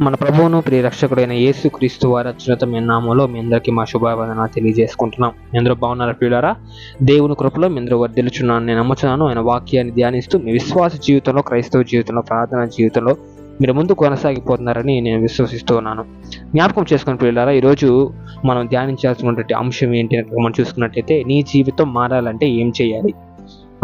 మన ప్రభువును ప్రియరక్షకుడైన యేసు క్రీస్తు వారి అత్యున్నతమైన నామంలో మీ అందరికీ మా శుభావందన తెలియజేసుకుంటున్నాం. మీ బాగున్నారు ప్రియులారా? దేవుని కృపలో మీ అందరూ వర్దిలుచున్నాను నేను నమ్ముచున్నాను. ఆయన వాక్యాన్ని ధ్యానిస్తూ మీ విశ్వాస జీవితంలో క్రైస్తవ జీవితంలో ప్రార్థన జీవితంలో మీరు ముందు కొనసాగిపోతున్నారని నేను విశ్వసిస్తూ ఉన్నాను. జ్ఞాపకం చేసుకున్న ప్రియులారా ఈరోజు మనం ధ్యానించాల్సినటువంటి అంశం ఏంటి అని మనం చూసుకున్నట్లయితే నీ జీవితం మారాలంటే ఏం చేయాలి?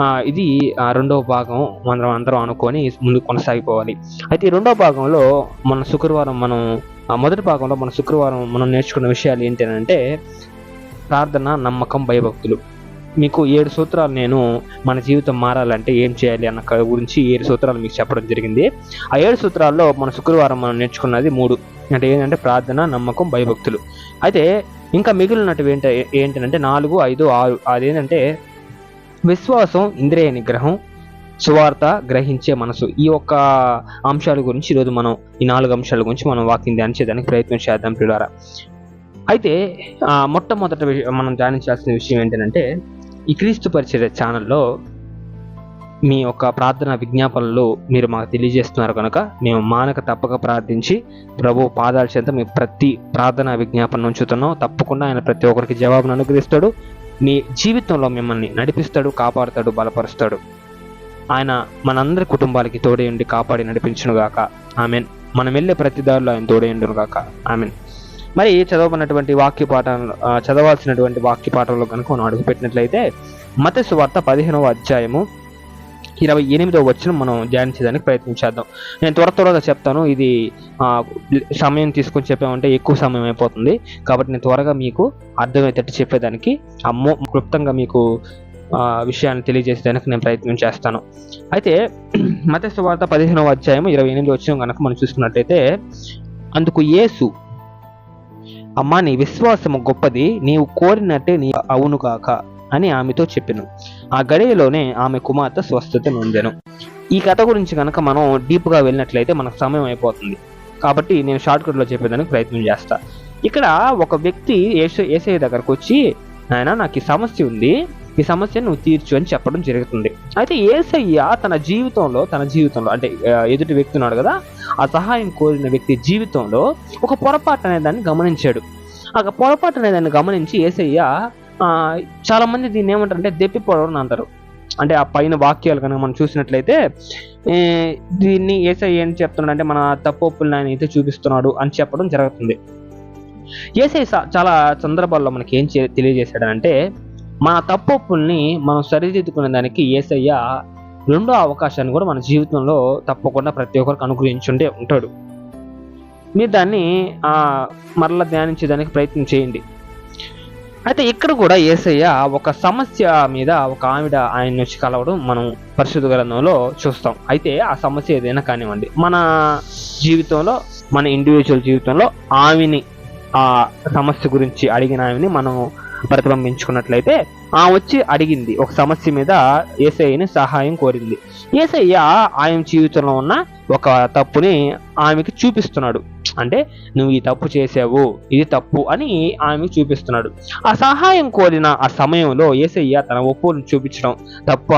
ఇది ఆ, రెండవ భాగం మనం అందరం అనుకొని ముందు కొనసాగిపోవాలి. అయితే ఈ రెండవ భాగంలో మన శుక్రవారం మనం మొదటి భాగంలో మన శుక్రవారం మనం నేర్చుకున్న విషయాలు ఏంటంటే ప్రార్థన నమ్మకం భయభక్తులు. మీకు ఏడు సూత్రాలు నేను మన జీవితం మారాలంటే ఏం చేయాలి అన్న గురించి ఏడు సూత్రాలు మీకు చెప్పడం జరిగింది. ఆ ఏడు సూత్రాల్లో మన శుక్రవారం మనం నేర్చుకున్నది మూడు. అంటే ఏంటంటే ప్రార్థన నమ్మకం భయభక్తులు. అయితే ఇంకా మిగిలినటువంటి ఏంటంటే నాలుగు ఐదు ఆరు. అదేంటంటే విశ్వాసం ఇంద్రియ నిగ్రహం సువార్త గ్రహించే మనసు. ఈ ఒక్క అంశాల గురించి ఈరోజు మనం ఈ నాలుగు అంశాల గురించి మనం వాకింగ్ ధ్యానించేదానికి ప్రయత్నం చేద్దాం పిల్లారా అయితే మొట్టమొదట మనం ధ్యానించాల్సిన విషయం ఏంటంటే ఈ క్రీస్తు పరిచయ ఛానల్లో మీ యొక్క ప్రార్థన విజ్ఞాపనలు మీరు మాకు తెలియజేస్తున్నారు కనుక మేము మానక తప్పక ప్రార్థించి ప్రభు పాదాల చేత మీ ప్రతి ప్రార్థన విజ్ఞాపన ఉంచుతున్నాం. తప్పకుండా ఆయన ప్రతి ఒక్కరికి జవాబును అనుగ్రహిస్తాడు. మీ జీవితంలో మిమ్మల్ని నడిపిస్తాడు కాపాడుతాడు బలపరుస్తాడు. ఆయన మనందరి కుటుంబాలకి తోడేయండి కాపాడి నడిపించునుగాక. ఆమెన్. మనం వెళ్ళే ప్రతి దారిలో ఆయన తోడేయండును గాక ఆమెన్. మరి చదవబడినటువంటి వాక్య పాఠాలు చదవాల్సినటువంటి వాక్య పాఠంలో కనుక మనం అడుగుపెట్టినట్లయితే మత సువార్త పదిహేనవ అధ్యాయము ఇరవై ఎనిమిదో వచ్చిన మనం ధ్యానించడానికి ప్రయత్నం చేద్దాం. నేను త్వర త్వరగా చెప్తాను ఇది సమయం తీసుకొని చెప్పామంటే ఎక్కువ సమయం అయిపోతుంది. కాబట్టి నేను త్వరగా మీకు అర్థమయ్యేటట్టు చెప్పేదానికి అమ్మో క్లుప్తంగా మీకు విషయాన్ని తెలియజేసేదానికి నేను ప్రయత్నం చేస్తాను. అయితే మత వార్త పదిహేనవ అధ్యాయం ఇరవై ఎనిమిది వచ్చిన కనుక మనం చూసుకున్నట్లయితే అందుకు యేసు అమ్మా నీ విశ్వాసము గొప్పది నీవు కోరినట్టే నీ అవును కాక అని ఆమెతో చెప్పాను. ఆ గడియలోనే ఆమె కుమార్తె స్వస్థత నొందెను. ఈ కథ గురించి కనుక మనం డీప్గా వెళ్ళినట్లయితే మనకు సమయం అయిపోతుంది. కాబట్టి నేను షార్ట్ కట్లో చెప్పేదానికి ప్రయత్నం చేస్తా. ఇక్కడ ఒక వ్యక్తి ఏస ఏసఐ దగ్గరకు వచ్చి ఆయన నాకు ఈ సమస్య ఉంది. ఈ సమస్యను నువ్వు తీర్చు అని చెప్పడం జరుగుతుంది. అయితే ఏసయ్య తన జీవితంలో తన జీవితంలో అంటే ఎదుటి వ్యక్తి ఉన్నాడు కదా ఆ సహాయం కోరిన వ్యక్తి జీవితంలో ఒక పొరపాటు అనే దాన్ని గమనించాడు. ఆ పొరపాటు అనే దాన్ని గమనించి ఏసయ్య చాలా మంది దీన్ని ఏమంటారంటే దెప్పిపోవడం అంటారు. అంటే ఆ పైన వాక్యాలు కనుక మనం చూసినట్లయితే దీన్ని ఏసై ఏం చెప్తున్నాడు అంటే మన తప్పొప్పుల్ని ఆయన అయితే చూపిస్తున్నాడు అని చెప్పడం జరుగుతుంది. ఏసై స- చాలా సందర్భాల్లో మనకి ఏం తెలియజేశాడంటే మన తప్పొప్పుల్ని మనం సరిదిద్దుకునే దానికి ఏసయ్య రెండో అవకాశాన్ని కూడా మన జీవితంలో తప్పకుండా ప్రతి ఒక్కరికి అనుగ్రహించుండే ఉంటాడు. మీరు దాన్ని మరలా ధ్యానించేదానికి ప్రయత్నం చేయండి. అయితే ఇక్కడ కూడా ఏసయ్య ఒక సమస్య మీద ఒక ఆవిడ ఆయన వచ్చి కలవడం మనం పరిశుద్ధ గ్రంథంలో చూస్తాం. అయితే ఆ సమస్య ఏదైనా కానివ్వండి మన జీవితంలో మన ఇండివిజువల్ జీవితంలో ఆమెని ఆ సమస్య గురించి అడిగిన ఆమెని మనం ప్రతిబింబించుకున్నట్లయితే ఆ వచ్చి అడిగింది ఒక సమస్య మీద ఏసఐని సహాయం కోరింది. ఏసయ్య ఆయన జీవితంలో ఉన్న ఒక తప్పుని ఆమెకి చూపిస్తున్నాడు. అంటే నువ్వు ఈ తప్పు చేసావు ఇది తప్పు అని ఆమె చూపిస్తున్నాడు. ఆ సహాయం కోరిన ఆ సమయంలో ఏసయ్య తన ఒప్పును చూపించడం తప్ప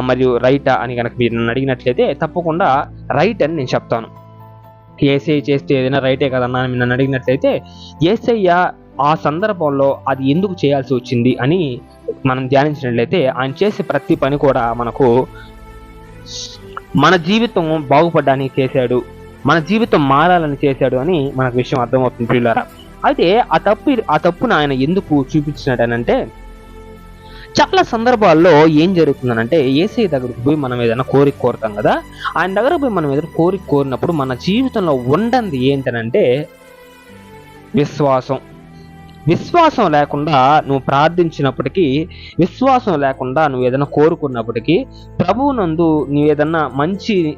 మరియు రైటా అని కనుక మీరు నన్ను అడిగినట్లయితే తప్పకుండా రైట్ అని నేను చెప్తాను. ఏసఐ చేస్తే ఏదైనా రైటే కదన్నా అని నన్ను అడిగినట్లయితే ఏసయ్య ఆ సందర్భంలో అది ఎందుకు చేయాల్సి వచ్చింది అని మనం ధ్యానించినట్లయితే ఆయన చేసే ప్రతి పని కూడా మనకు మన జీవితం బాగుపడడానికి చేశాడు. మన జీవితం మారాలని చేశాడు అని మనకు విషయం అర్థమవుతుంది పిల్లరా అయితే ఆ తప్పు ఆ తప్పును ఆయన ఎందుకు చూపించినాడనంటే చాలా సందర్భాల్లో ఏం జరుగుతుందనంటే ఏసీ దగ్గరకు పోయి మనం ఏదైనా కోరిక కోరుతాం కదా ఆయన దగ్గర పోయి మనం ఏదైనా కోరిక కోరినప్పుడు మన జీవితంలో ఉండంది ఏంటనంటే విశ్వాసం. విశ్వాసం లేకుండా నువ్వు ప్రార్థించినప్పటికీ విశ్వాసం లేకుండా నువ్వు ఏదైనా కోరుకున్నప్పటికీ ప్రభువు నందు నువ్వు ఏదన్నా మంచి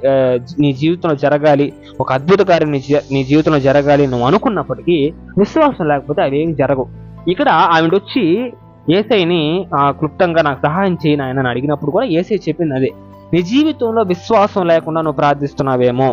నీ జీవితంలో జరగాలి ఒక అద్భుత కార్యం నీ నీ జీవితంలో జరగాలి నువ్వు అనుకున్నప్పటికీ విశ్వాసం లేకపోతే అవి ఏం జరగవు. ఇక్కడ ఆవిడ వచ్చి ఏసైని ఆ, క్లుప్తంగా నాకు సహాయం చేయను ఆయన అడిగినప్పుడు కూడా ఏసై చెప్పింది అదే. నీ జీవితంలో విశ్వాసం లేకుండా నువ్వు ప్రార్థిస్తున్నావేమో.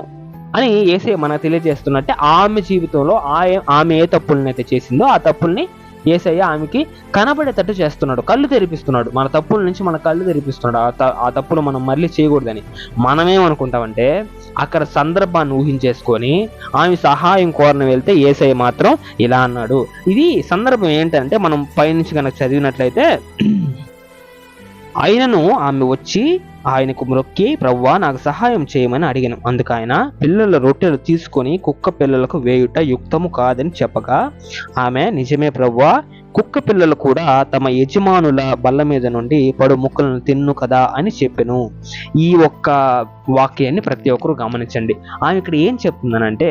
అని ఏసై మనకు తెలియజేస్తున్నట్టే ఆమె జీవితంలో ఆయ- ఆమె ఏ తప్పుల్ని అయితే చేసిందో ఆ తప్పుల్ని ఏసయ్య ఆమెకి కనబడేటట్టు చేస్తున్నాడు. కళ్ళు తెరిపిస్తున్నాడు. మన తప్పుల నుంచి మన కళ్ళు తెరిపిస్తున్నాడు. ఆ ఆ తప్పులు మనం మళ్ళీ చేయకూడదని. మనమేమనుకుంటామంటే అక్కడ సందర్భాన్ని ఊహించేసుకొని ఆమె సహాయం కోరని వెళ్తే ఏసయ్య మాత్రం ఇలా అన్నాడు. ఇది సందర్భం ఏంటంటే మనం పైనుంచి కనుక చదివినట్లయితే ఆయనను ఆమె వచ్చి ఆయనకు మొక్కి ప్రవ్వా నాకు సహాయం చేయమని అడిగాను. అందుకు ఆయన పిల్లల రొట్టెలు తీసుకొని కుక్క పిల్లలకు వేయుట యుక్తము కాదని చెప్పగా ఆమె నిజమే ప్రవ్వా కుక్క పిల్లలు కూడా తమ యజమానుల బల్ల మీద నుండి పడు ముక్కలను తిన్ను కదా అని చెప్పెను. ఈ ఒక్క వాక్యాన్ని ప్రతి ఒక్కరు గమనించండి. ఆమె ఇక్కడ ఏం చెప్తుందనంటే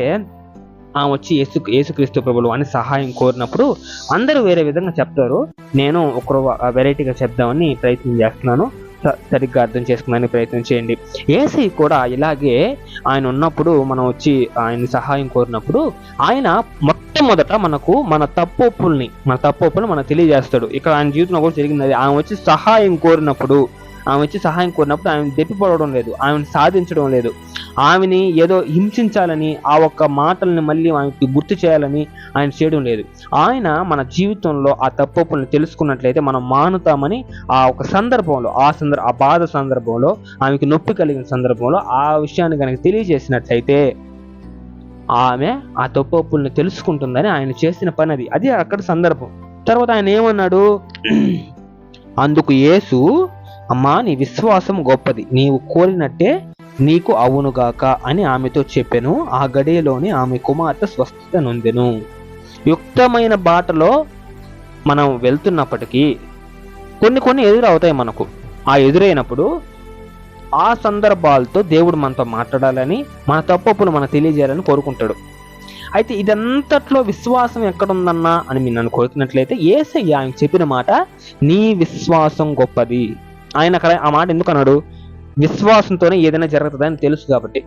ఆమె వచ్చి యేసు యేసుక్రీస్తు ప్రభులు అని సహాయం కోరినప్పుడు అందరూ వేరే విధంగా చెప్తారు. నేను ఒకరు వెరైటీగా చెప్దామని ప్రయత్నం చేస్తున్నాను. సరిగ్గా అర్థం చేసుకోవడానికి ప్రయత్నం చేయండి. ఏసై కూడా ఇలాగే ఆయన ఉన్నప్పుడు మనం వచ్చి ఆయన సహాయం కోరినప్పుడు ఆయన మొట్టమొదట మనకు మన తప్పొప్పుల్ని మన తప్పొప్పులు మనకు తెలియజేస్తాడు. ఇక్కడ ఆయన జీవితంలో కూడా జరిగింది ఆయన ఆమె వచ్చి సహాయం కోరినప్పుడు ఆమె వచ్చి సహాయం కోరినప్పుడు ఆమె దెప్పిపడడం లేదు ఆమెను సాధించడం లేదు. ఆమెని ఏదో హింసించాలని ఆ ఒక్క మాటల్ని మళ్ళీ ఆమెకి గుర్తు చేయాలని ఆయన చేయడం లేదు. ఆయన మన జీవితంలో ఆ తప్పులను తెలుసుకున్నట్లయితే మనం మానుతామని ఆ ఒక సందర్భంలో ఆ సందర్భ ఆ బాధ సందర్భంలో ఆమెకి నొప్పి కలిగిన సందర్భంలో ఆ విషయాన్ని కనుక తెలియజేసినట్లయితే ఆమె ఆ తప్పులను తెలుసుకుంటుందని ఆయన చేసిన పని అది. అది అక్కడ సందర్భం. తర్వాత ఆయన ఏమన్నాడు? అందుకు యేసు అమ్మా నీ విశ్వాసం గొప్పది. నీవు కోరినట్టే నీకు అవునుగాక అని ఆమెతో చెప్పెను. ఆ గడియలోని ఆమె కుమార్తె స్వస్థత నొందెను. యుక్తమైన బాటలో మనం వెళ్తున్నప్పటికీ కొన్ని కొన్ని ఎదురవుతాయి మనకు. ఆ ఎదురైనప్పుడు ఆ సందర్భాలతో దేవుడు మనతో మాట్లాడాలని మన తప్పప్పులు మనకు తెలియజేయాలని కోరుకుంటాడు. అయితే ఇదంతట్లో విశ్వాసం ఎక్కడుందన్నా అని మీరు నన్ను కోరుకున్నట్లయితే ఏసయ్య ఆయన చెప్పిన మాట నీ విశ్వాసం గొప్పది. ఆయన అక్కడ ఆ మాట ఎందుకు అన్నాడు? విశ్వాసంతోనే ఏదైనా జరుగుతుందని తెలుసు కాబట్టి.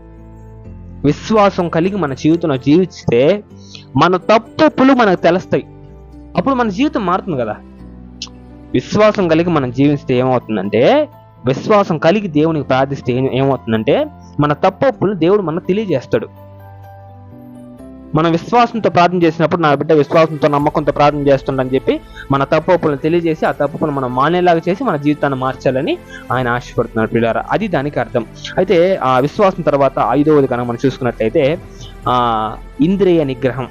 విశ్వాసం కలిగి మన జీవితంలో జీవిస్తే మన తప్పులు మనకు తెలుస్తాయి. అప్పుడు మన జీవితం మారుతుంది కదా. విశ్వాసం కలిగి మనం జీవిస్తే ఏమవుతుందంటే విశ్వాసం కలిగి దేవునికి ప్రార్థిస్తే ఏమవుతుందంటే మన తప్పులు దేవుడు మనకు తెలియజేస్తాడు. మనం విశ్వాసంతో ప్రార్థన చేసినప్పుడు నా బిడ్డ విశ్వాసంతో నమ్మకంతో ప్రార్థన చేస్తుండని చెప్పి మన తప్పులను తెలియజేసి ఆ తప్పులను మనం మానేలాగా చేసి మన జీవితాన్ని మార్చాలని ఆయన ఆశపడుతున్నాడు పిల్లారా అది దానికి అర్థం. అయితే ఆ విశ్వాసం తర్వాత ఐదవది కనుక మనం చూసుకున్నట్లయితే ఆ ఇంద్రియ నిగ్రహం.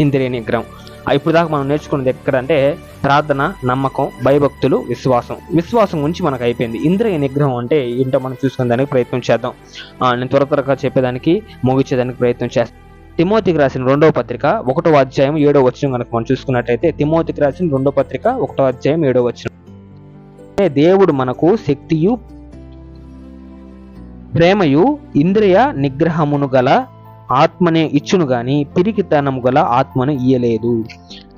ఇంద్రియ నిగ్రహం. ఇప్పుడు దాకా మనం నేర్చుకున్నది ఎక్కడంటే ప్రార్థన నమ్మకం భయభక్తులు విశ్వాసం. విశ్వాసం గురించి మనకు అయిపోయింది. ఇంద్రియ నిగ్రహం అంటే ఏంటో మనం చూసుకునే దానికి ప్రయత్నం చేద్దాం. నేను త్వర త్వరగా చెప్పేదానికి ముగించేదానికి ప్రయత్నం చేస్తాను తిమోతికి రాసిన రెండవ పత్రిక ఒకటో అధ్యాయం ఏడో వచ్చిన కనుక మనం చూసుకున్నట్లయితే తిమోతికి రాసిన రెండో పత్రిక ఒకటో అధ్యాయం ఏడో వచ్చిన దేవుడు మనకు శక్తియు ప్రేమయు ఇంద్రియ నిగ్రహమును గల ఆత్మనే ఇచ్చును గాని పిరికితనము గల ఆత్మను ఇయ్యలేదు.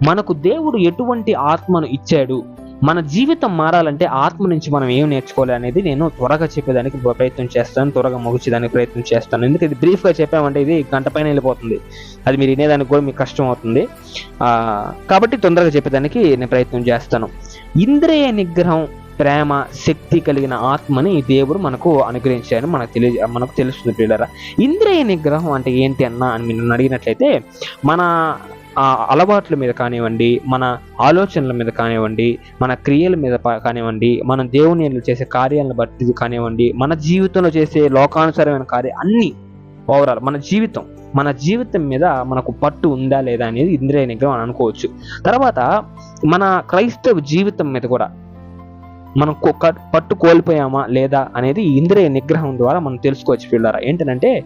మనకు దేవుడు ఎటువంటి ఆత్మను ఇచ్చాడు? మన జీవితం మారాలంటే ఆత్మ నుంచి మనం ఏం నేర్చుకోవాలి అనేది నేను త్వరగా చెప్పేదానికి ప్రయత్నం చేస్తాను త్వరగా ముగించేదానికి ప్రయత్నం చేస్తాను. ఎందుకంటే ఇది బ్రీఫ్గా చెప్పామంటే ఇది గంట పైన వెళ్ళిపోతుంది. అది మీరు వినేదానికి కూడా మీకు కష్టం అవుతుంది. కాబట్టి తొందరగా చెప్పేదానికి నేను ప్రయత్నం చేస్తాను. ఇంద్రియ నిగ్రహం ప్రేమ శక్తి కలిగిన ఆత్మని ఈ దేవుడు మనకు అనుగ్రహించారని మనకు తెలియ మనకు తెలుస్తుంది పిల్లరా ఇంద్రియ నిగ్రహం అంటే ఏంటి అన్న అని మీరు అడిగినట్లయితే మన ఆ, అలవాట్ల మీద కానివ్వండి మన ఆలోచనల మీద కానివ్వండి మన క్రియల మీద కానివ్వండి మనం దేవుని చేసే కార్యాలను బట్టి కానివ్వండి మన జీవితంలో చేసే లోకానుసారమైన కార్యం అన్ని ఓవరాల్ మన జీవితం మన జీవితం మీద మనకు పట్టు ఉందా లేదా అనేది ఇంద్రియ నిగ్రహం అని అనుకోవచ్చు. తర్వాత మన క్రైస్తవ జీవితం మీద కూడా మనం పట్టు కోల్పోయామా లేదా అనేది ఇంద్రియ నిగ్రహం ద్వారా మనం తెలుసుకోవచ్చు పిల్లరా. ఏంటంటే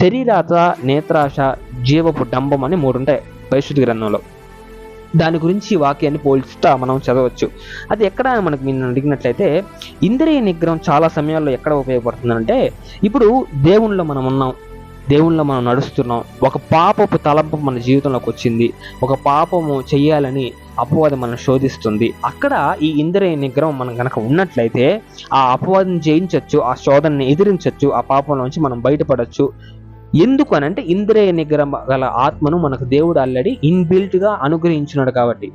శరీరాత నేత్రాశ జీవపు డంబం అని మూడు ఉంటాయి పరిశుద్ధ గ్రంథంలో. దాని గురించి వాక్యాన్ని పోల్చుతా మనం చదవచ్చు. అది ఎక్కడ మనకు మీరు అడిగినట్లయితే ఇంద్రియ నిగ్రహం చాలా సమయాల్లో ఎక్కడ ఉపయోగపడుతుందంటే ఇప్పుడు దేవుణ్ణిలో మనం ఉన్నాం దేవుణ్ణిలో మనం నడుస్తున్నాం ఒక పాపపు తలంపు మన జీవితంలోకి వచ్చింది ఒక పాపము చెయ్యాలని అపవాదం మనం శోధిస్తుంది. అక్కడ ఈ ఇంద్రియ నిగ్రహం మనం కనుక ఉన్నట్లయితే ఆ అపవాదం జయించవచ్చు ఆ శోధనని ఎదిరించవచ్చు ఆ పాపం నుంచి మనం బయటపడవచ్చు ఎందుకు అని అంటే ఇంద్రియ నిగ్రహం గల ఆత్మను మనకు దేవుడు ఆల్రెడీ ఇన్బిల్ట్గా అనుగ్రహించినాడు కాబట్టి.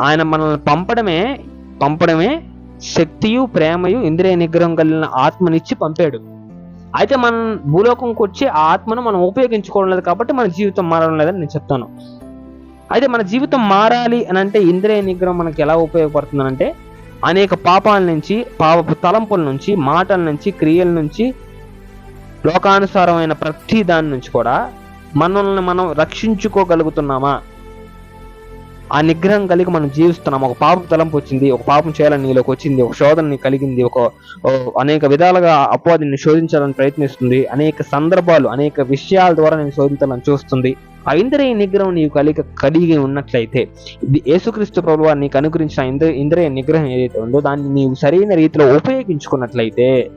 ఆయన మనల్ని పంపడమే పంపడమే శక్తియు ప్రేమయు ఇంద్రియ నిగ్రహం కలిగిన ఆత్మనిచ్చి పంపాడు. అయితే మనం భూలోకంకి వచ్చి ఆ ఆత్మను మనం ఉపయోగించుకోవడం లేదు కాబట్టి మన జీవితం మారడం లేదని నేను చెప్తాను. అయితే మన జీవితం మారాలి అని అంటే ఇంద్రియ నిగ్రహం మనకి ఎలా ఉపయోగపడుతుందంటే అనేక పాపాల నుంచి పాపపు తలంపుల నుంచి మాటల నుంచి క్రియల నుంచి లోకానుసారమైన ప్రతి దాని నుంచి కూడా మనల్ని మనం రక్షించుకోగలుగుతున్నామా? ఆ నిగ్రహం కలిగి మనం జీవిస్తున్నాం. ఒక పాపం తలంపు వచ్చింది ఒక పాపం చేయాలని నీలోకి వచ్చింది ఒక శోధనని కలిగింది ఒక అనేక విధాలుగా అపవాదిని శోధించాలని ప్రయత్నిస్తుంది అనేక సందర్భాలు అనేక విషయాల ద్వారా నేను శోధించాలని చూస్తుంది. ఆ ఇంద్రియ నిగ్రహం నీవు కలిగి కలిగి ఉన్నట్లయితే ఇది యేసుక్రీస్తు ప్రభు నీకు అనుగ్రహించిన ఇంద్రియ నిగ్రహం ఏదైతే ఉందో దాన్ని నీవు సరైన రీతిలో ఉపయోగించుకున్నట్లయితే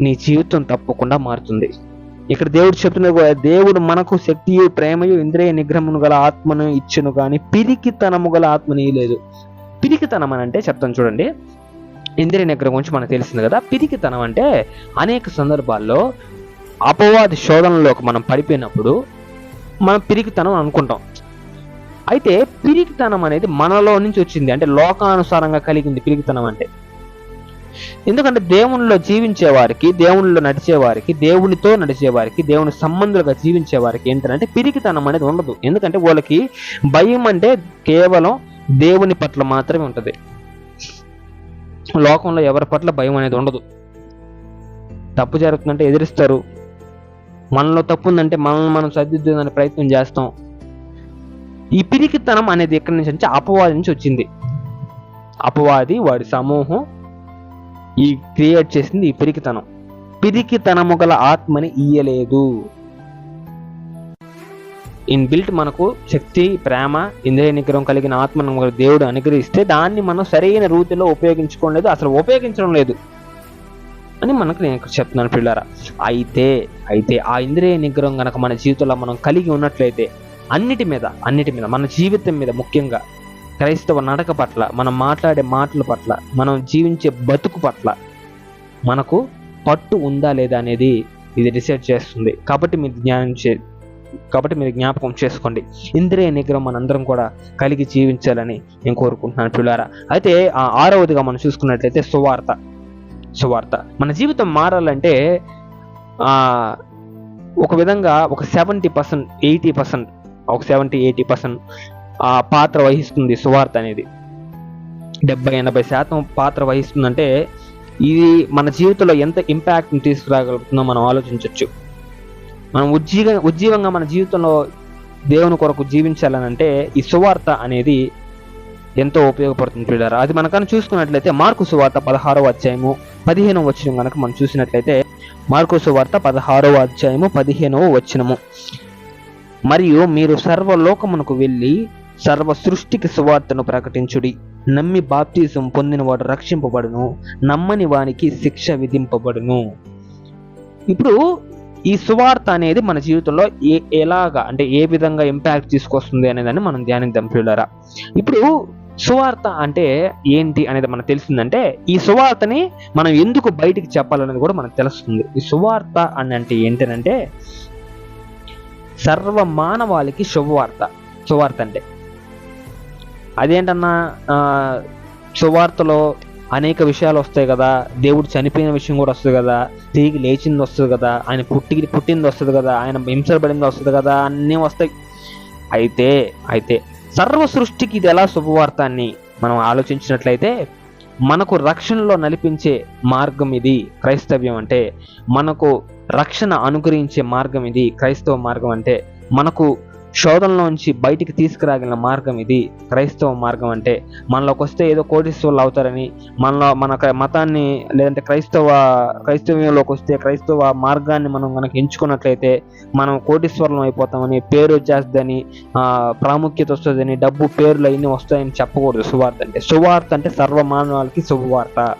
నీ జీవితం తప్పకుండా మారుతుంది. ఇక్కడ దేవుడు చెప్తున్న కూడా దేవుడు మనకు శక్తియు ప్రేమయు ఇంద్రియ నిగ్రహమును గల ఆత్మను ఇచ్చును కానీ పిరికితనము గల ఆత్మని లేదు. పిరికితనం అని అంటే చెప్తాను చూడండి. ఇంద్రియ నిగ్రహం గురించి మనకు తెలిసింది కదా. పిరికితనం అంటే అనేక సందర్భాల్లో అపవాది శోధనలోకి మనం పడిపోయినప్పుడు మనం పిరికితనం అనుకుంటాం. అయితే పిరికితనం అనేది మనలో నుంచి వచ్చింది. అంటే లోకానుసారంగా కలిగింది పిరికితనం అంటే. ఎందుకంటే దేవునిలో జీవించే వారికి దేవునిలో నడిచేవారికి దేవునితో నడిచే వారికి దేవుని సంబంధులుగా జీవించే వారికి ఏంటంటే పిరికితనం అనేది ఉండదు. ఎందుకంటే వాళ్ళకి భయం అంటే కేవలం దేవుని పట్ల మాత్రమే ఉంటుంది. లోకంలో ఎవరి పట్ల భయం అనేది ఉండదు. తప్పు జరుగుతుందంటే ఎదిరిస్తారు. మనలో తప్పు ఉందంటే మనల్ని మనం సర్దిద్దుదని ప్రయత్నం చేస్తాం. ఈ పిరికితనం అనేది ఎక్కడి నుంచి అంటే అపవాది నుంచి వచ్చింది. అపవాది వాడి సమూహం ఈ క్రియేట్ చేసింది ఈ పిరికితనం. పిరికితనము గల ఆత్మని ఇయ్యలేదు. ఇన్ బిల్ట్ మనకు శక్తి ప్రేమ ఇంద్రియ నిగ్రహం కలిగిన ఆత్మను మనకు దేవుడు అనుగ్రహిస్తే దాన్ని మనం సరైన రీతిలో ఉపయోగించుకోలేదు అసలు ఉపయోగించడం లేదు అని మనకు నేను ఇక్కడ చెప్తున్నాను పిల్లరా. అయితే అయితే ఆ ఇంద్రియ నిగ్రహం గనక మన జీవితంలో మనం కలిగి ఉన్నట్లయితే అన్నిటి మీద అన్నిటి మీద మన జీవితం మీద ముఖ్యంగా క్రైస్తవ నడక పట్ల మనం మాట్లాడే మాటల పట్ల మనం జీవించే బతుకు పట్ల మనకు పట్టు ఉందా లేదా అనేది ఇది డిసైడ్ చేస్తుంది. కాబట్టి మీరు జ్ఞానం చే కాబట్టి మీరు జ్ఞాపకం చేసుకోండి. ఇంద్రియ నిగ్రహం మనందరం కూడా కలిగి జీవించాలని నేను కోరుకుంటున్నాను పిల్లారా అయితే ఆ ఆరవదిగా మనం చూసుకున్నట్లయితే సువార్త సువార్త. మన జీవితం మారాలంటే ఒక విధంగా ఒక సెవెంటీ పర్సెంట్ ఎయిటీ పర్సెంట్ ఒక సెవెంటీ ఎయిటీ పర్సెంట్ ఆ పాత్ర వహిస్తుంది సువార్త అనేది. డెబ్బై ఎనభై శాతం పాత్ర వహిస్తుందంటే ఇది మన జీవితంలో ఎంత ఇంపాక్ట్ని తీసుకురాగలుగుతుందో మనం ఆలోచించవచ్చు మనం ఉజ్జీవ ఉజ్జీవంగా మన జీవితంలో దేవుని కొరకు జీవించాలని అంటే ఈ సువార్త అనేది ఎంతో ఉపయోగపడుతుంది పిల్లరా అది మనకన్నా చూసుకున్నట్లయితే మార్కు సువార్త పదహారవ అధ్యాయము పదిహేనవ వచ్చిన కనుక మనం చూసినట్లయితే మార్కు సువార్త పదహారవ అధ్యాయము పదిహేనవ వచ్చినము మరియు మీరు సర్వలోకమునకు వెళ్ళి సర్వ సృష్టికి సువార్తను ప్రకటించుడి. నమ్మి బాప్తిజం పొందిన వాడు రక్షింపబడును. నమ్మని వానికి శిక్ష విధింపబడును. ఇప్పుడు ఈ సువార్త అనేది మన జీవితంలో ఏ ఎలాగా అంటే ఏ విధంగా ఇంపాక్ట్ తీసుకొస్తుంది అనేదాన్ని మనం ధ్యానిద్దాం పిల్లరా ఇప్పుడు సువార్త అంటే ఏంటి అనేది మనకు తెలిసిందంటే ఈ సువార్తని మనం ఎందుకు బయటికి చెప్పాలనేది కూడా మనకు తెలుస్తుంది. ఈ సువార్త అని అంటే ఏంటనంటే సర్వ మానవాళికి శుభవార్త. సువార్త అంటే అదేంటన్నా సువార్తలో అనేక విషయాలు వస్తాయి కదా. దేవుడు చనిపోయిన విషయం కూడా వస్తుంది కదా. తిరిగి లేచింది వస్తుంది కదా. ఆయన పుట్టి పుట్టింది వస్తుంది కదా. ఆయన హింసపడింది వస్తుంది కదా. అన్నీ వస్తాయి. అయితే అయితే సర్వ సృష్టికి ఇది ఎలా శుభవార్త అని మనం ఆలోచించినట్లయితే మనకు రక్షణలో నలిపించే మార్గం ఇది క్రైస్తవ్యం అంటే మనకు రక్షణ అనుగ్రహించే మార్గం ఇది క్రైస్తవ మార్గం అంటే మనకు శోధనలోంచి బయటికి తీసుకురాగలిగిన మార్గం ఇది. క్రైస్తవ మార్గం అంటే మనలోకి వస్తే ఏదో కోటీశ్వరులు అవుతారని మనలో మన మతాన్ని లేదంటే క్రైస్తవ క్రైస్తవంలోకి వస్తే క్రైస్తవ మార్గాన్ని మనం కనుక ఎంచుకున్నట్లయితే మనం కోటీశ్వరులం అయిపోతామని పేరు వచ్చేస్తుందని ప్రాముఖ్యత వస్తుందని డబ్బు పేర్లు అవన్నీ వస్తాయని చెప్పకూడదు సువార్త అంటే. సువార్త అంటే సర్వమానవాళికి శుభవార్త.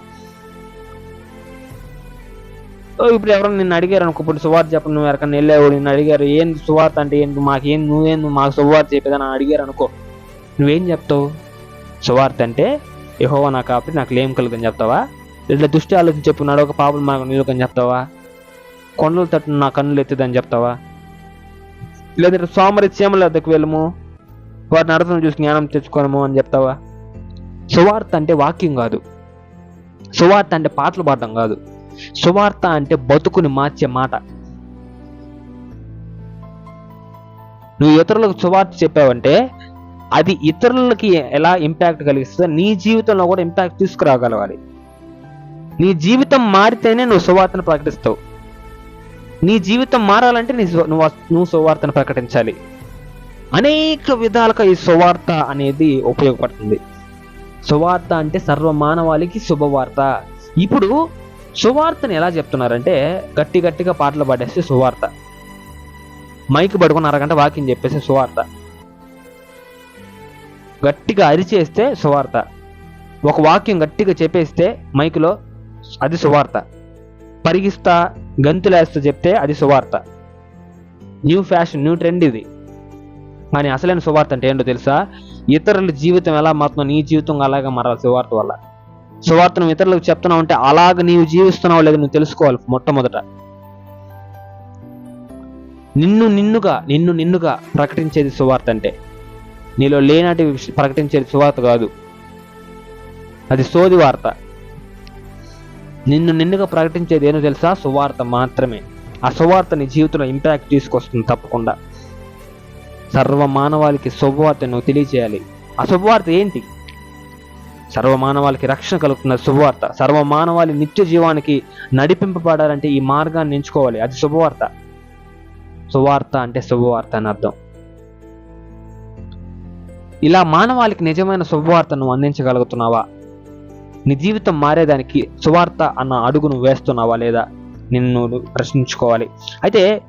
ఇప్పుడు ఎవరైనా నిన్ను అడిగారు అనుకో ఇప్పుడు సువార్త చెప్పండి నువ్వు ఎక్కడ వెళ్ళావు నిన్ను అడిగారు ఏం సువార్త అంటే ఏంటి మాకేం నువ్వేం మాకు సువార్త చెప్పేదని అడిగారు అనుకో నువ్వేం చెప్తావు? సువార్త అంటే యహోవా నా కాబట్టి నాకు లేం కలుగుని చెప్తావా? ఇట్లా దుష్టి ఆలోచన చెప్పు నడవక పాపలు మాకు నిలుకని చెప్తావా? కొండల తట్టు నా కన్నులు ఎత్తుదని చెప్తావా? లేదంటే సోమరి చీమల వద్దకు వెళ్ళము వాటిని అర్థం చూసి జ్ఞానం తెచ్చుకోనము అని చెప్తావా? సువార్త అంటే వాక్యం కాదు. సువార్త అంటే పాటలు పాడడం కాదు. సువార్త అంటే బతుకుని మార్చే మాట. నువ్వు ఇతరులకు సువార్త చెప్పావంటే అది ఇతరులకి ఎలా ఇంపాక్ట్ కలిగిస్తుందో నీ జీవితంలో కూడా ఇంపాక్ట్ తీసుకురాగలగాలి. నీ జీవితం మారితేనే నువ్వు సువార్తను ప్రకటిస్తావు. నీ జీవితం మారాలంటే నీ నువ్వు నువ్వు సువార్తను ప్రకటించాలి. అనేక విధాలుగా ఈ సువార్త అనేది ఉపయోగపడుతుంది. సువార్త అంటే సర్వ మానవాళికి శుభవార్త. ఇప్పుడు సువార్తని ఎలా చెప్తున్నారంటే గట్టి గట్టిగా పాటలు పాడేస్తే సువార్త. మైక్ పడుకుని అరగంట వాకింగ్ చెప్పేసి సువార్త. గట్టిగా అరిచేస్తే సువార్త. ఒక వాక్యం గట్టిగా చెప్పేస్తే మైకులో అది సువార్త. పరిగిస్తా గంతులేస్తా చెప్తే అది సువార్త. న్యూ ఫ్యాషన్ న్యూ ట్రెండ్ ఇది. కానీ అసలైన సువార్త అంటే ఏంటో తెలుసా? ఇతరుల జీవితం ఎలా మారుతుందో నీ జీవితం అలాగే మారాలి సువార్త వల్ల. సువార్తను ఇతరులకు చెప్తున్నావు అంటే అలాగ నీవు జీవిస్తున్నావు లేదో నువ్వు తెలుసుకోవాలి మొట్టమొదట. నిన్ను నిన్నుగా నిన్ను నిన్నుగా ప్రకటించేది సువార్త అంటే. నీలో లేనటి ప్రకటించేది సువార్త కాదు. అది సోది వార్త. నిన్ను నిన్నుగా ప్రకటించేది ఏనో తెలుసా? సువార్త మాత్రమే. ఆ సువార్త నీ జీవితంలో ఇంపాక్ట్ తీసుకొస్తుంది తప్పకుండా. సర్వ మానవాళికి శుభవార్త నువ్వు తెలియజేయాలి ఆ శుభవార్త ఏంటి? సర్వమానవాళికి రక్షణ కలుగుతున్న శుభవార్త. సర్వమానవాళి నిత్య జీవానికి నడిపింపబడాలంటే ఈ మార్గాన్ని ఎంచుకోవాలి. అది శుభవార్త. సువార్త అంటే శుభవార్త అని అర్థం. ఇలా మానవాళికి నిజమైన శుభవార్తను అందించగలుగుతున్నావా? నీ జీవితం మారేదానికి సువార్త అన్న అడుగును వేస్తున్నావా లేదా? నిన్ను ప్రశ్నించుకోవాలి. అయితే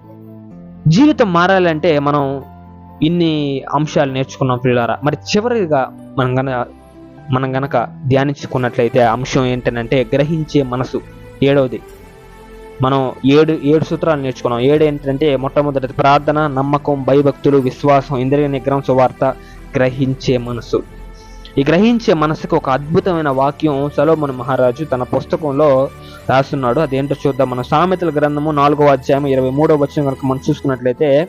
జీవితం మారాలంటే మనం ఇన్ని అంశాలు నేర్చుకున్నాం పిల్లారా మరి చివరిగా మనం కనుక మనం గనక ధ్యానించుకున్నట్లయితే ఆ అంశం ఏంటంటే గ్రహించే మనసు. ఏడవది. మనం ఏడు ఏడు సూత్రాలు నేర్చుకున్నాం. ఏడు ఏంటంటే మొట్టమొదటి ప్రార్థన నమ్మకం భయభక్తులు విశ్వాసం ఇంద్రియ నిగ్రహం సువార్త గ్రహించే మనసు. ఈ గ్రహించే మనసుకు ఒక అద్భుతమైన వాక్యం సలోమన్ మహారాజు తన పుస్తకంలో రాస్తున్నాడు. అదేంటో చూద్దాం. మనం సామెతల గ్రంథము నాలుగవ అధ్యాయం ఇరవై మూడవ వచ్చిన కనుక మనం చూసుకున్నట్లయితే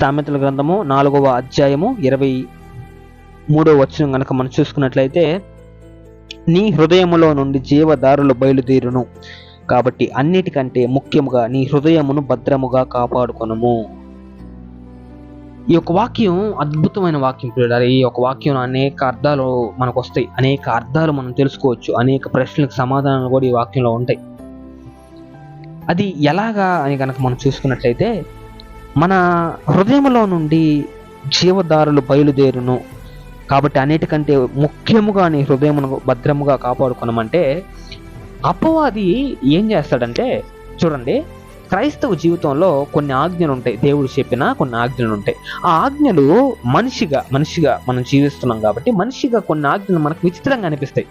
సామెతల గ్రంథము నాలుగవ అధ్యాయము ఇరవై మూడో వచనం కనుక మనం చూసుకున్నట్లయితే నీ హృదయములో నుండి జీవదారులు బయలుదేరును. కాబట్టి అన్నిటికంటే ముఖ్యముగా నీ హృదయమును భద్రముగా కాపాడుకొనము. ఈ యొక్క వాక్యం అద్భుతమైన వాక్యం పిల్లలు ఈ యొక్క వాక్యం అనేక అర్థాలు మనకు వస్తాయి అనేక అర్థాలు మనం తెలుసుకోవచ్చు. అనేక ప్రశ్నలకు సమాధానాలు కూడా ఈ వాక్యంలో ఉంటాయి. అది ఎలాగా అని కనుక మనం చూసుకున్నట్లయితే మన హృదయంలో నుండి జీవదారులు బయలుదేరును. కాబట్టి అన్నిటికంటే ముఖ్యముగా నీ హృదయమును భద్రముగా కాపాడుకున్నామంటే అపవాది ఏం చేస్తాడంటే చూడండి క్రైస్తవ జీవితంలో కొన్ని ఆజ్ఞలు ఉంటాయి. దేవుడు చెప్పిన కొన్ని ఆజ్ఞలు ఉంటాయి. ఆ ఆజ్ఞలు మనిషిగా మనిషిగా మనం జీవిస్తున్నాం కాబట్టి మనిషిగా కొన్ని ఆజ్ఞలు మనకు విచిత్రంగా అనిపిస్తాయి.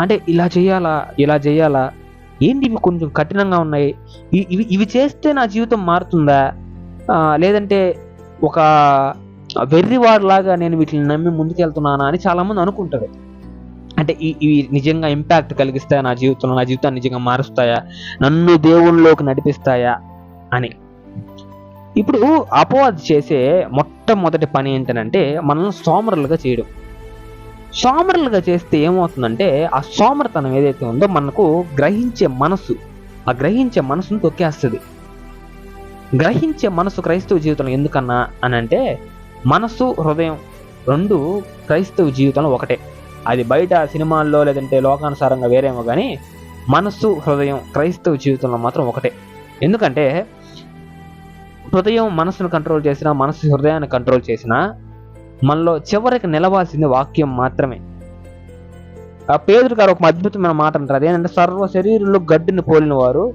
అంటే ఇలా చేయాలా ఇలా చేయాలా? ఏంటి ఇవి కొంచెం కఠినంగా ఉన్నాయి? ఇవి ఇవి చేస్తే నా జీవితం మారుతుందా? లేదంటే ఒక వెర్రివాడిలాగా నేను వీటిని నమ్మి ముందుకెళ్తున్నానా అని చాలామంది అనుకుంటారు. అంటే ఈ- ఇవి నిజంగా ఇంపాక్ట్ కలిగిస్తాయా నా జీవితంలో? నా జీవితాన్ని నిజంగా మారుస్తాయా? నన్ను దేవుళ్ళలోకి నడిపిస్తాయా? అని. ఇప్పుడు అపవాది చేసే మొట్టమొదటి పని ఏంటంటే మనల్ని సోమరులుగా చేయడం. సోమరులుగా చేస్తే ఏమవుతుందంటే ఆ సోమరతనం ఏదైతే ఉందో మనకు గ్రహించే మనసు ఆ గ్రహించే మనసును తొక్కేస్తుంది. గ్రహించే మనసు క్రైస్తవ జీవితంలో ఎందుకన్నా అని అంటే మనసు హృదయం రెండు క్రైస్తవ జీవితంలో ఒకటే. అది బయట సినిమాల్లో లేదంటే లోకానుసారంగా వేరేమో కానీ మనస్సు హృదయం క్రైస్తవ జీవితంలో మాత్రం ఒకటే. ఎందుకంటే హృదయం మనసును కంట్రోల్ చేసినా మనసు హృదయాన్ని కంట్రోల్ చేసినా మనలో చివరికి నిలవాల్సింది వాక్యం మాత్రమే. ఆ పేదరు గారు ఒక అద్భుతమైన మాట అంటారు. అదేంటంటే సర్వ శరీరంలో గడ్డిని పోలిన వారు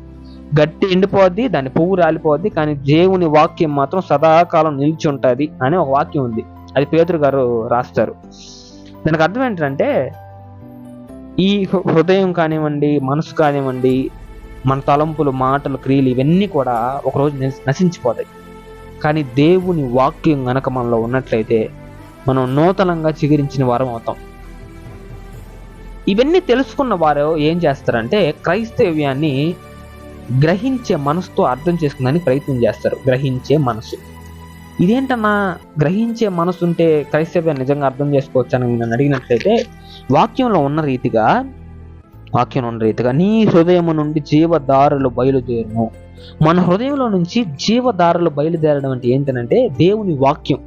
గట్టి ఎండిపోద్ది దాని పువ్వు రాలిపోద్ది కానీ దేవుని వాక్యం మాత్రం సదాకాలం నిలిచి ఉంటుంది అని ఒక వాక్యం ఉంది. అది పేదరు గారు రాస్తారు. దానికి అర్థం ఏంటంటే ఈ హృ- హృదయం కానివ్వండి మనసు కానివ్వండి మన తలంపులు మాటలు క్రియలు ఇవన్నీ కూడా ఒకరోజు నశించిపోతాయి. కానీ దేవుని వాక్యం గనక మనలో ఉన్నట్లయితే మనం నూతనంగా చిగురించిన వారం అవుతాం. ఇవన్నీ తెలుసుకున్న వారు ఏం చేస్తారంటే క్రైస్తవ్యాన్ని గ్రహించే మనసుతో అర్థం చేసుకుందని ప్రయత్నం చేస్తారు. గ్రహించే మనసు. ఇదేంటన్నా గ్రహించే మనసు ఉంటే క్రైస్తవ్యాన్ని నిజంగా అర్థం చేసుకోవచ్చు అని నన్ను అడిగినట్లయితే వాక్యంలో ఉన్న రీతిగా వాక్యం ఉన్న రీతిగా నీ హృదయము నుండి జీవదారులు బయలుదేరును మన హృదయంలో నుంచి జీవదారులు బయలుదేరడం అంటే ఏంటనంటే దేవుని వాక్యం.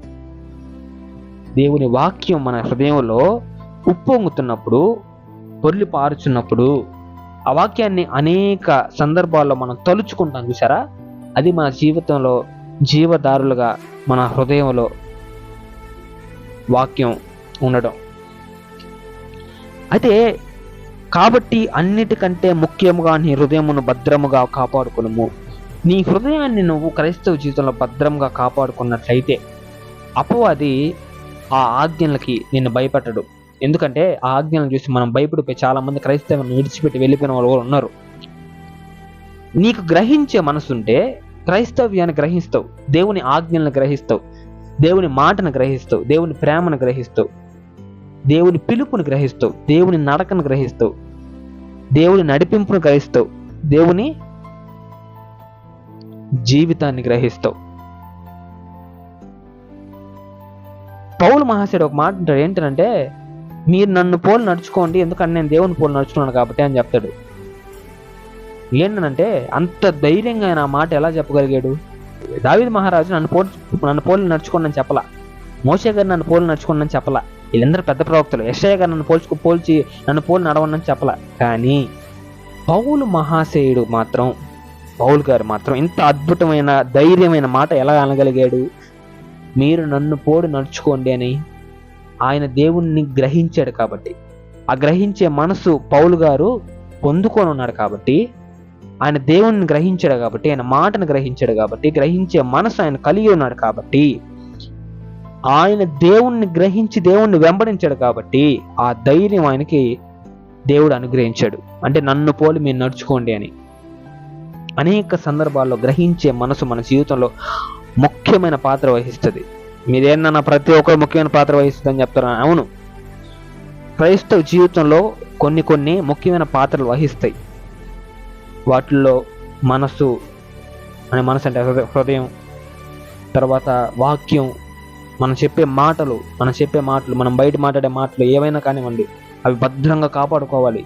దేవుని వాక్యం మన హృదయంలో ఉప్పొంగుతున్నప్పుడు పొర్లి పారుచున్నప్పుడు ఆ వాక్యాన్ని అనేక సందర్భాల్లో మనం తలుచుకుంటాం చూసారా అది మన జీవితంలో జీవదారులుగా మన హృదయంలో వాక్యం ఉండడం. అయితే కాబట్టి అన్నిటికంటే ముఖ్యముగా నీ హృదయమును భద్రముగా కాపాడుకును నీ హృదయాన్ని నువ్వు క్రైస్తవ జీవితంలో భద్రంగా కాపాడుకున్నట్లయితే అపవాది ఆ ఆజ్ఞలకి నిన్ను భయపెట్టడు. ఎందుకంటే ఆ ఆజ్ఞలను చూసి మనం భయపడిపోయి చాలా మంది క్రైస్తవులను విడిచిపెట్టి వెళ్ళిపోయిన వాళ్ళు కూడా ఉన్నారు. నీకు గ్రహించే మనసుంటే క్రైస్తవ్యాన్ని గ్రహిస్తావు. దేవుని ఆజ్ఞలను గ్రహిస్తావు. దేవుని మాటను గ్రహిస్తావు. దేవుని ప్రేమను గ్రహిస్తావు. దేవుని పిలుపుని గ్రహిస్తావు. దేవుని నడకను గ్రహిస్తావు. దేవుని నడిపింపును గ్రహిస్తావు. దేవుని జీవితాన్ని గ్రహిస్తావు. పౌలు మహాశయుడు ఒక మాట అంటాడు. ఏంటంటే మీరు నన్ను పోలు నడుచుకోండి ఎందుకంటే నేను దేవుని పోలు నడుచుకున్నాను కాబట్టి అని చెప్తాడు. ఏంటంటే అంత ధైర్యంగా ఆయన ఆ మాట ఎలా చెప్పగలిగాడు? దావిద్ మహారాజు నన్ను పోల్ నన్ను పోలు నడుచుకోండి చెప్పలా. మోసే గారు నన్ను పోలు నడుచుకోండి చెప్పలా. వీళ్ళందరూ పెద్ద ప్రవక్తలు. యశ్ఐ గారు నన్ను పోల్చుకు పోల్చి నన్ను పోలు నడవనని చెప్పలా. కానీ పౌలు మహాశయుడు మాత్రం పౌలు గారు మాత్రం ఇంత అద్భుతమైన ధైర్యమైన మాట ఎలా అనగలిగాడు? మీరు నన్ను పోడు నడుచుకోండి అని ఆయన దేవుణ్ణి గ్రహించాడు కాబట్టి. ఆ గ్రహించే మనసు పౌలు గారు పొందుకొని ఉన్నాడు కాబట్టి ఆయన దేవుణ్ణి గ్రహించాడు కాబట్టి ఆయన మాటను గ్రహించాడు కాబట్టి గ్రహించే మనసు ఆయన కలిగి ఉన్నాడు కాబట్టి ఆయన దేవుణ్ణి గ్రహించి దేవుణ్ణి వెంబడించాడు కాబట్టి ఆ ధైర్యం ఆయనకి దేవుడు అనుగ్రహించాడు. అంటే నన్ను పోలి మీరు నడుచుకోండి అని. అనేక సందర్భాల్లో గ్రహించే మనసు మన జీవితంలో ముఖ్యమైన పాత్ర వహిస్తుంది. మీరేనన్నా ప్రతి ఒక్కరు ముఖ్యమైన పాత్ర వహిస్తుందని చెప్తారా అవును. క్రైస్తవ జీవితంలో కొన్ని కొన్ని ముఖ్యమైన పాత్రలు వహిస్తాయి. వాటిల్లో మనసు అనే మనసు అంటే హృదయ- హృదయం తర్వాత వాక్యం మనం చెప్పే మాటలు మనం చెప్పే మాటలు మనం బయట మాట్లాడే మాటలు ఏవైనా కానివ్వండి అవి భద్రంగా కాపాడుకోవాలి.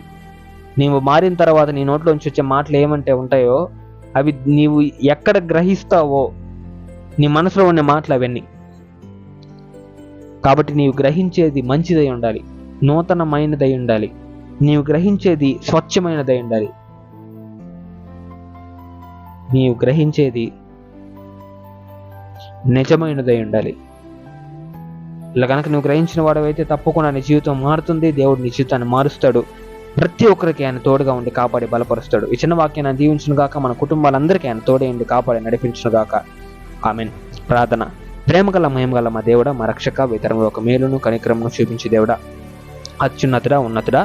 నీవు మారిన తర్వాత నీ నోట్లోంచి వచ్చే మాటలు ఏమంటే ఉంటాయో అవి నీవు ఎక్కడ గ్రహిస్తావో నీ మనసులో ఉండే మాటలు అవన్నీ. కాబట్టి నీవు గ్రహించేది మంచిదై ఉండాలి నూతనమైనదై ఉండాలి. నీవు గ్రహించేది స్వచ్ఛమైనదై ఉండాలి. నీవు గ్రహించేది నిజమైనదై ఉండాలి. ఇలా కనుక నువ్వు గ్రహించిన వాడవైతే తప్పకుండా నీ జీవితం మారుతుంది దేవుడు నీ జీవితాన్ని మారుస్తాడు. ప్రతి ఒక్కరికి ఆయన తోడుగా ఉండి కాపాడి బలపరుస్తాడు. ఈ చిన్న వాక్యాన్ని దీవించును గాక మన కుటుంబాలందరికీ ఆయన తోడే ఉండి కాపాడి నడిపించును గాక ఆమెన్. ప్రార్థన. ప్రేమగల మహిమగల మా దేవుడా మా రక్షక ఇతరంలో ఒక మేలును కనిక్రమను చూపించి దేవుడా అత్యున్నతుడా ఉన్నతుడా.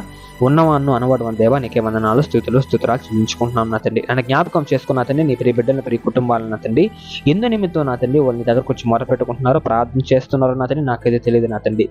ఉన్నవాను అనవడం దేవా నీకే వందనాలు స్థుతులు స్థుతురాలు చెల్లించుకుంటున్నాను నా తండ్రి. నన్ను జ్ఞాపకం చేసుకున్న తండ్రి నీ ప్రియ బిడ్డల ప్రియ కుటుంబాలను నా తండ్రి. ఎందు నిమిత్తం నా తండ్రి వాళ్ళని దగ్గరకు వచ్చి మొరపెట్టుకుంటున్నారో ప్రార్థన చేస్తున్నారో నా తండ్రి నాకైతే తెలియదు నా తండ్రి.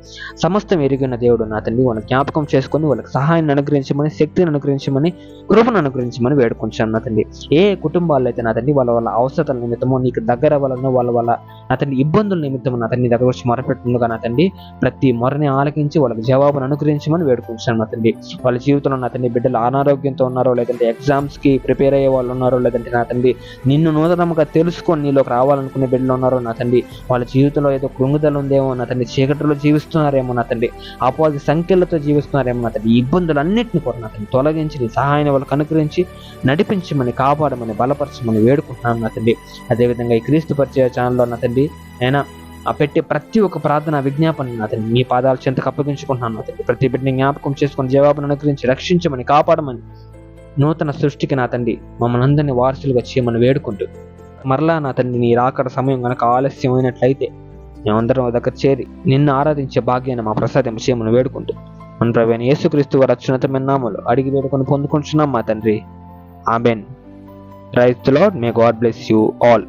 సమస్తం ఎరిగిన దేవుడు నా తండ్రి వాళ్ళని జ్ఞాపకం చేసుకొని వాళ్ళకి సహాయాన్ని అనుగ్రహించమని శక్తిని అనుగ్రహించమని కృపను అనుగ్రహించమని వేడుకుంటాను నా తండ్రి. ఏ కుటుంబాల్లో అయితే నా తండ్రి వాళ్ళ వాళ్ళ అవసరతల నిమిత్తమో నీకు దగ్గర వాళ్ళను వాళ్ళ వాళ్ళ నా తండ్రి ఇబ్బందుల నిమిత్తం నా తండ్రి దగ్గర వచ్చి మొరపెట్టుండగా నా తండ్రి ప్రతి మొరని ఆలకించి వాళ్ళకి జవాబును అనుగ్రహించమని వేడుకుంటాను నా తండ్రి. వాళ్ళ జీవితంలో నా తండ్రి బిడ్డలు అనారోగ్యంతో ఉన్నారో లేదంటే ఎగ్జామ్స్కి ప్రిపేర్ అయ్యే వాళ్ళు ఉన్నారో లేదంటే నా తండ్రి నిన్ను నూతనముగా తెలుసుకొని నీలోకి రావాలనుకునే బిడ్డలు ఉన్నారో నా తండ్రి వాళ్ళ జీవితంలో ఏదో కృంగుదల ఉందేమో నా తండ్రి చీకటిలో జీవిస్తున్నారేమో నా తండ్రి అపోది సంఖ్యలతో జీవిస్తున్నారేమో నా తండ్రి ఇబ్బందులు అన్నింటిని కూడా నా తండ్రి తొలగించి నీ సహాయాన్ని వాళ్ళకి అనుగ్రహించి నడిపించమని కాపాడమని బలపరచమని వేడుకుంటున్నాను నా తండ్రి. అదేవిధంగా ఈ క్రీస్తు పరిచయ ఛానల్లో నా తండ్రి అయినా ఆ పెట్టే ప్రతి ఒక్క ప్రార్థన విజ్ఞాపన అతని మీ పాదాలు చెంతకు అప్పగించుకుంటున్నాను అతని ప్రతి బిడ్డని జ్ఞాపకం చేసుకుని జవాబును అనుగ్రహించి రక్షించమని కాపాడమని నూతన సృష్టికి నా తండ్రి మమ్మల్ని అందరినీ వారసులుగా చేయమని వేడుకుంటూ మరలా నా తండ్రి నీ రాకడ సమయం కనుక ఆలస్యమైనట్లయితే మేమందరం దగ్గర చేరి నిన్ను ఆరాధించే భాగ్యాన్ని మా ప్రసాదం చేయమని వేడుకుంటూ మన ప్రవేణ యేసుక్రీస్తు వారి అత్యున్నతమైన నామలు అడిగి వేడుకొని పొందుకుంటున్నాం మా తండ్రి. ఆమెన్. రైతు lord may God bless you all